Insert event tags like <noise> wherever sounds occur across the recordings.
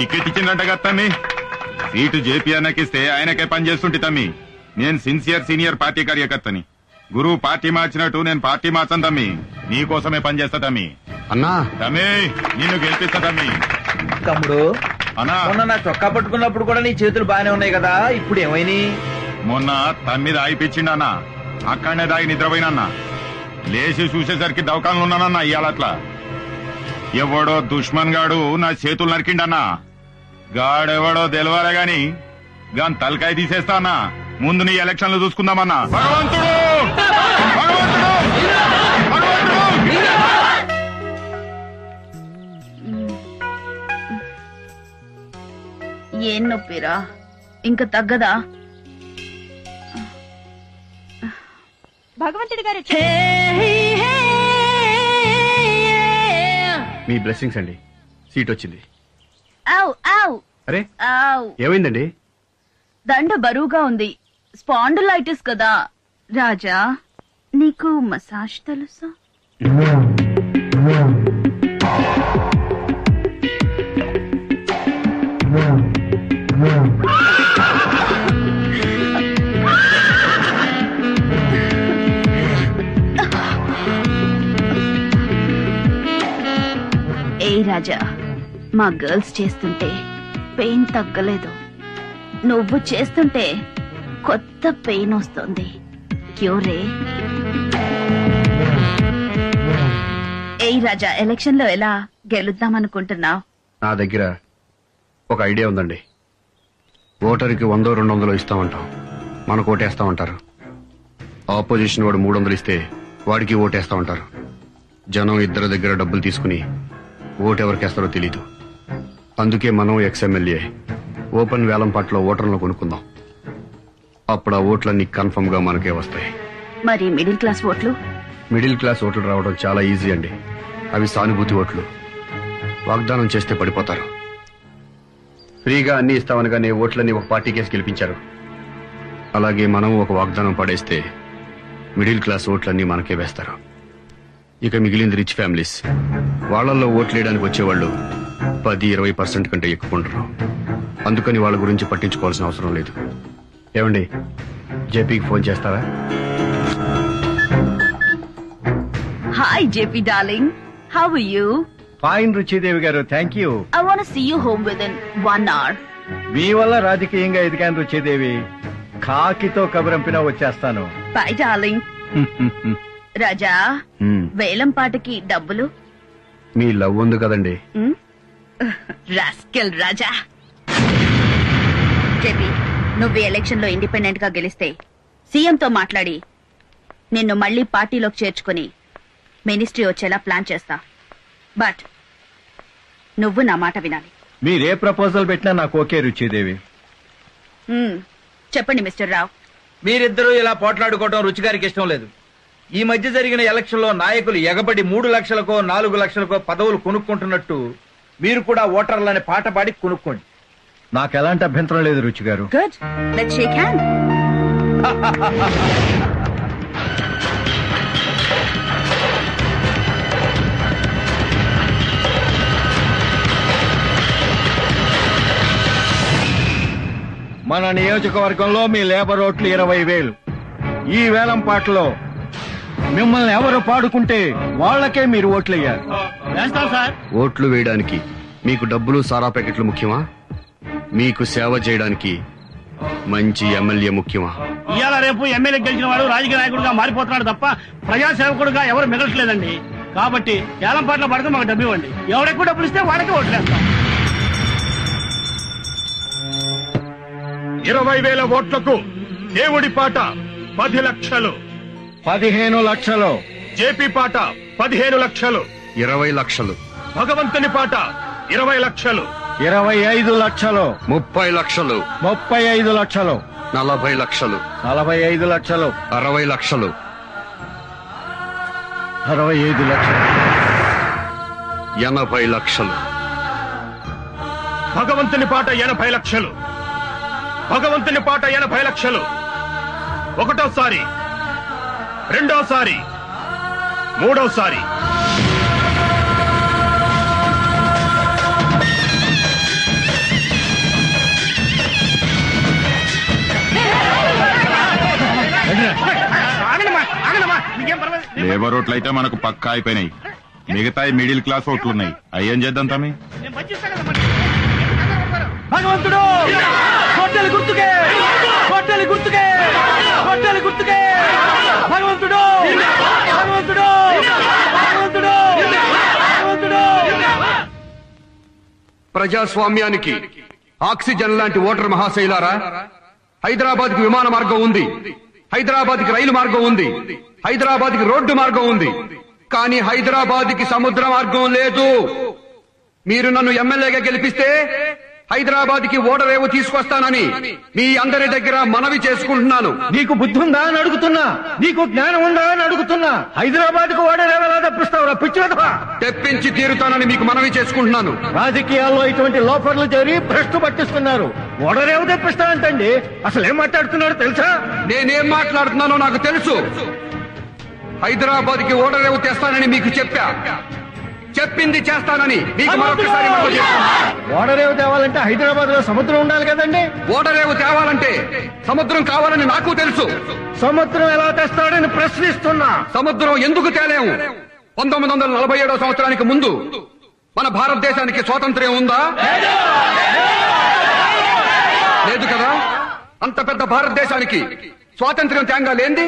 Ticket ఇచ్చిందంట కదా తమ్మి. Seat JP అన్నకిస్తే ఆయనకే పని చేస్తుంటే తమ్మి. నేను సిన్సియర్ సీనియర్ పార్టీ కార్యకర్తని. గురువు పార్టీ మార్చినట్టు నేను పార్టీ మార్చను తమ్మి. నీకోసమే పని చేస్తా తమ్మి. అన్నా. తమ్మి నిన్ను గెలిపిస్తా తమ్మి. తమ్ముడు అన్నా. మొన్న నా చొక్కా పట్టుకున్నప్పుడు కూడా నీ చేతులు బానే ఉన్నాయి కదా ఇప్పుడు ఏమైనాయి మొన్న తమ్మిది ఆగిపించిండన్న అక్కడనే దాగి నిద్రపోయినన్నా లేచి చూసేసరికి దవకాన్లు ఉన్నానన్నా ఇయ్యాలట్లా ఎవడో దుష్మన్ గాడు నా చేతులు నరికిండన్నా గాడెవడో తెలవాలే గాని గాని తలకాయ తీసేస్తా అన్నా. ముందు నీ ఎలక్షన్లు చూసుకుందామన్నా. భగవంతుడు! భగవంతుడు! భగవంతుడు! ఏం నొప్పిరా? ఇంక తగ్గదా? భగవంతుడి గారు మీ బ్లెస్సింగ్స్ అండి. సీట్ వచ్చింది అరే ఏమైందండి? దండ బరువుగా ఉంది. స్పాండిలైటిస్ కదా. రాజా నీకు మసాజ్ తెలుసా? ఏ రాజా మా గర్ల్స్ చేస్తుంటే పెయిన్ తగ్గలేదు. నువ్వు చేస్తుంటే కొత్త పెయిన్ వస్తుంది. క్యూరే. ఏయ్ రాజా ఎలక్షన్లో ఎలా గెలుద్దాం అనుకుంటున్నావు? నా దగ్గర ఒక ఐడియా ఉందండి. ఓటర్కి వందో రెండు వందలు ఇస్తామంటాం. మనకు ఓటేస్తామంటారు. ఆపోజిషన్ వాడు మూడు వందలు ఇస్తే వాడికి ఓటేస్తామంటారు. జనం ఇద్దరి దగ్గర డబ్బులు తీసుకుని ఓటు ఎవరికేస్తారో తెలీదు. అందుకే మనం ఎక్స్ఎమ్మెల్యే ఓపెన్ వేలం పాటలో ఓటర్లను కొనుక్కుందాం. అప్పుడు ఆ ఓట్లన్నీ కన్ఫర్మ్గా మనకే వస్తాయి. మరి మిడిల్ క్లాస్ ఓట్లు? మిడిల్ క్లాస్ ఓట్లు రావడం చాలా ఈజీ అండి. అవి సానుభూతి ఓట్లు. వాగ్దానం చేస్తే పడిపోతారు. ఫ్రీగా అన్ని ఇస్తామనగానే ఓట్లన్నీ ఒక పార్టీ కేసు గెలిపించారు. అలాగే మనం ఒక వాగ్దానం పడేస్తే మిడిల్ క్లాస్ ఓట్లన్నీ మనకే వేస్తారు. ఇక మిగిలింది రిచ్ ఫ్యామిలీస్. వాళ్ళల్లో ఓట్లేయడానికి వచ్చేవాళ్ళు పది ఇరవై పర్సెంట్ కంటే ఎక్కువ ఉండరు. అందుకని వాళ్ళ గురించి పట్టించుకోవాల్సిన అవసరం లేదు. ఏమండి? జేపీకి ఫోన్ చేస్తారా? Hi JP darling how you fine Ruchidevi garu. Thank you I want see you home with in one hour మీ వల్ల రాజకీయంగా ఎదిగాను రుచిదేవి కాకితో కబురంపినా వచ్చేస్తాను. బై డార్లింగ్ రాజా వేలం పాటకి డబ్బులు మీ లవ్ ఉంది కదండి. రాస్కెల్ రాజా. జేపీ నువ్వు ఎలక్షన్లో ఇండిపెండెంట్గా గెలిస్తే సీఎం తో మాట్లాడి. నిన్ను మళ్ళీ పార్టీలోకి చేర్చుకుని మినిస్ట్రీ వచ్చేలా ప్లాన్ చేస్తా. బట్ నువ్వు నా మాట వినాలి. మీరే ప్రపోజల్ పెట్టినా నాకు ఓకే రుచిదేవి. మ్మ్. చెప్పండి మిస్టర్ రావ్. మీరిద్దరూ ఇలా పోట్లాడుకోవడం రుచిగారికి ఇష్టం లేదు. ఈ మధ్య జరిగిన ఎలక్షన్లో నాయకులు ఎగబడి మూడు లక్షలకో నాలుగు లక్షలకో పదవులు కొనుక్కుంటున్నట్టు మీరు కూడా ఓటర్లని పాట పాడి కొనుక్కోండి. నాకు ఎలాంటి అభ్యంతరం లేదు రుచి గారు గుడ్ లెట్ షేక్ హ్యాండ్ మన నియోజకవర్గంలో మీ లేబర్ ఓట్లు ఇరవై వేలు. ఈ వేలం పాటలో మిమ్మల్ని ఎవరు పాడుకుంటే వాళ్ళకే మీరు ఓట్లయ్యారు. ఓట్లు వేయడానికి మీకు డబ్బులు సారా ప్యాకెట్లు ముఖ్యమా? మీకు సేవ చేయడానికి మంచి ఎమ్మెల్యే ముఖ్యమా? ఇవాళ రేపు ఎమ్మెల్యే గెలిచిన వాడు రాజకీయ నాయకుడిగా మారిపోతున్నాడు తప్ప ప్రజాసేవకుడుగా ఎవరు మిగలట్లేదండి కాబట్టి ఏలం పాటల పడితే మాకు డబ్బు ఇవ్వండి. ఎవరెక్కువ డబ్బులు ఇస్తే వాళ్ళకి ఓట్లేస్తాం ఇరవై వేల ఓట్లకు దేవుడి పాట పది లక్షలు. పదిహేను లక్షలు. జేపీ పాట పదిహేను లక్షలు. ఇరవై లక్షలు. భగవంతుని పాట ఇరవై లక్షలు. ఇరవై ఐదు లక్షలు. ముప్పై లక్షలు. ముప్పై ఐదు లక్షలు. నలభై లక్షలు. నలభై ఐదు లక్షలు. అరవై లక్షలు. అరవై ఐదు లక్షలు. ఎనభై లక్షలు. భగవంతుని పాట ఎనభై లక్షలు. భగవంతుని పాట ఎనభై లక్షలు. ఒకటోసారి రెండోసారి. మూడోసారి. లేబర్ రోడ్లు అయితే మనకు పక్కా అయిపోయినాయి. మిగతా మిడిల్ క్లాస్ రోడ్లు ఉన్నాయి. అయ్యేం చేద్దాం తమి భగవంతుడు! గుర్తుకే! గొడ్డలి గుర్తుకే గొడ్డలి గుర్తుకే. భగవంతుడు భగవంతుడు భగవంతుడు భగవంతుడు. ప్రజాస్వామ్యానికి ఆక్సిజన్ లాంటి ఓటర్ మహాశైలారా? హైదరాబాద్కి విమాన మార్గం ఉంది. హైదరాబాద్కి రైలు మార్గం ఉంది. హైదరాబాద్కి రోడ్డు మార్గం ఉంది. కానీ హైదరాబాద్కి సముద్ర మార్గం లేదు. మీరు నన్ను ఎమ్మెల్యేగా గెలిపిస్తే హైదరాబాద్కి ఓడరేవు తీసుకొస్తానని మీ అందరి దగ్గర మనవి చేసుకుంటున్నాను. నీకు బుద్ధి ఉందా అని అడుగుతున్నా. నీకు జ్ఞానం ఉందా అని అడుగుతున్నా. హైదరాబాద్కు ఓడరేవలా తప్పిస్తావురా? పిచ్చి వెధవా? తెప్పించి తీరుతానని మీకు మనవి చేసుకుంటున్నాను. రాజకీయాల్లో ఇటువంటి లోపర్లు చేరి భ్రష్టు పట్టిస్తున్నారు. ఓడరేవు తెప్పిస్తానంటండి అసలు ఏం మాట్లాడుతున్నారో తెలుసా? నేనేం మాట్లాడుతున్నానో నాకు తెలుసు. హైదరాబాద్కి ఓడరేవు తెస్తానని మీకు చెప్పా. చెప్పింది చేస్తానని మీకు మరొకసారి మనవి చేస్తున్నాను. ఓడరేవు తేవాలంటే హైదరాబాద్లో సముద్రం ఉండాలి కదండి? ఓడరేవు తేవాలంటే సముద్రం కావాలని నాకు తెలుసు. సముద్రం ఎలా తెస్తాడని ప్రశ్నిస్తున్నా. సముద్రం ఎందుకు తేలేము పంతొమ్మిది వందల నలభై ఏడో సంవత్సరానికి ముందు మన భారతదేశానికి స్వాతంత్ర్యం ఉందా? లేదు కదా? అంత పెద్ద భారతదేశానికి స్వాతంత్ర్యం తేంగా లేంది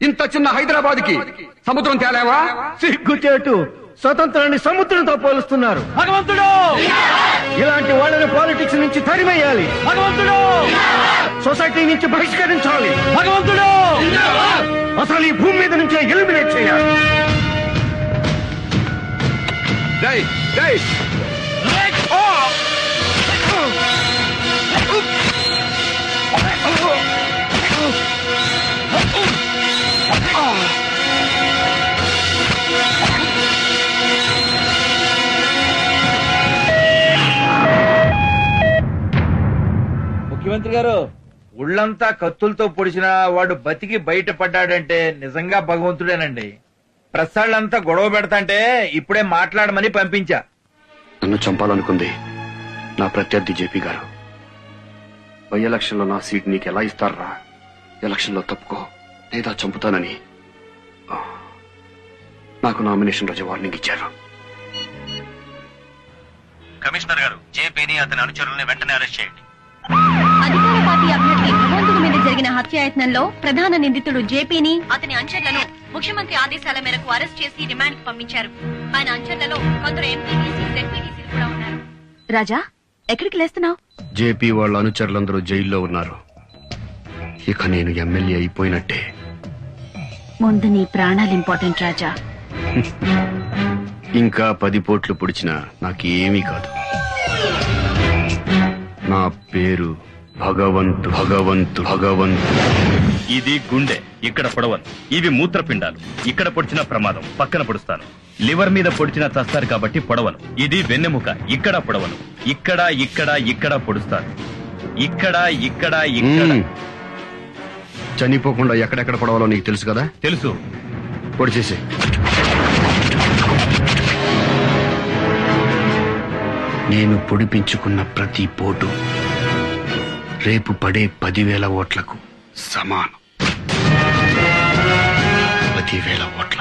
ఇంత చిన్న హైదరాబాద్కి సముద్రం తేలేవా? సిగ్గుచేటు. స్వతంత్రాన్ని సముద్రంతో పోలుస్తున్నారు. భగవంతుడు! ఇలాంటి వాళ్ళని పాలిటిక్స్ నుంచి తరిమేయాలి. భగవంతుడు! సొసైటీ నుంచి బహిష్కరించాలి. భగవంతుడు! అసలు ఈ భూమి మీద నుంచే ఎలిమినేట్ చేయాలి. ముఖ్యమంత్రి గారు. ఒళ్ళంతా కత్తులతో పొడిచిన వాడు బతికి బయటపడ్డాడంటే నిజంగా భగవంతుడేనండి. ప్రసాళ్ళంతా గొడవ పెడతాంటే ఇప్పుడే మాట్లాడమని పంపించా. నన్ను చంపాలనుకుంది నా ప్రత్యర్థి జేపీ గారు. బై ఎలక్షన్లో నా సీట్ నీకు ఎలా ఇస్తారా? ఎలక్షన్లో తప్పుకో లేదా చంపుతానని. నాకు నామినేషన్ రోజు వార్నింగ్ ఇచ్చారు. కమిషనర్ గారు జేపీని అతని అనుచరుల్ని వెంటనే అరెస్ట్ చేయండి. అధికార పార్టీ అభ్యర్థి భగవంతుడి మీద జరిగిన హత్యాయత్నంలో ప్రధాన నిందితుడు జేపీని అతని అంచర్లను ముఖ్యమంత్రి ఆదేశాల మేరకు అరెస్ట్ చేసి రిమాండ్కు పంపించారు. ఆయన అంచర్లలో కొందరు ఎంపీటీసీ జెడ్పీటీసీలు కూడా ఉన్నారు. రాజా ఎక్కడికి లేస్తున్నావు? జేపీ వాళ్ళ అనుచరులందరూ జైల్లో ఉన్నారు. ఇక నేను ఎమ్మెల్యే అయిపోయినట్టే. ముందు నీ ప్రాణాలు ఇంపార్టెంట్ రాజా. <laughs> ఇంకా పది పోట్లు పొడిచినా నాకేమీ కాదు. నా పేరు భగవంతు భగవంతు భగవంతు. ఇది గుండె ఇక్కడ పొడవను. ఇవి మూత్రపిండాలు. ఇక్కడ పొడిచిన ప్రమాదం పక్కన పొడుస్తాను. లివర్ మీద పొడిచిన చస్తారు కాబట్టి పొడవను. ఇది వెన్నెముక ఇక్కడ పొడవను. ఇక్కడ ఇక్కడ ఇక్కడ పొడుస్తాను. ఇక్కడ ఇక్కడ. చనిపోకుండా ఎక్కడెక్కడ పడవాలో నీకు తెలుసు కదా? తెలుసు. పొడి చేసి నేను పొడిపించుకున్న ప్రతి పోటు రేపు పడే పదివేల ఓట్లకు సమానం. పదివేల ఓట్ల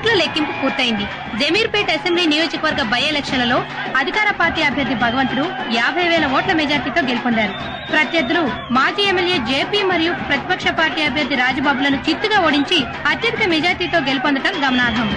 ఓట్ల లెక్కింపు పూర్తయింది. జమీర్పేట అసెంబ్లీ నియోజకవర్గ బై ఎలక్షన్లలో అధికార పార్టీ అభ్యర్థి భగవంతుడు యాభై వేల ఓట్ల మెజార్టీతో గెలుపొందారు. ప్రత్యర్థులు మాజీ ఎమ్మెల్యే జేపీ మరియు ప్రతిపక్ష పార్టీ అభ్యర్థి రాజబాబులను చిత్తుగా ఓడించి అత్యధిక మెజార్టీతో గెలుపొందడం గమనార్హం.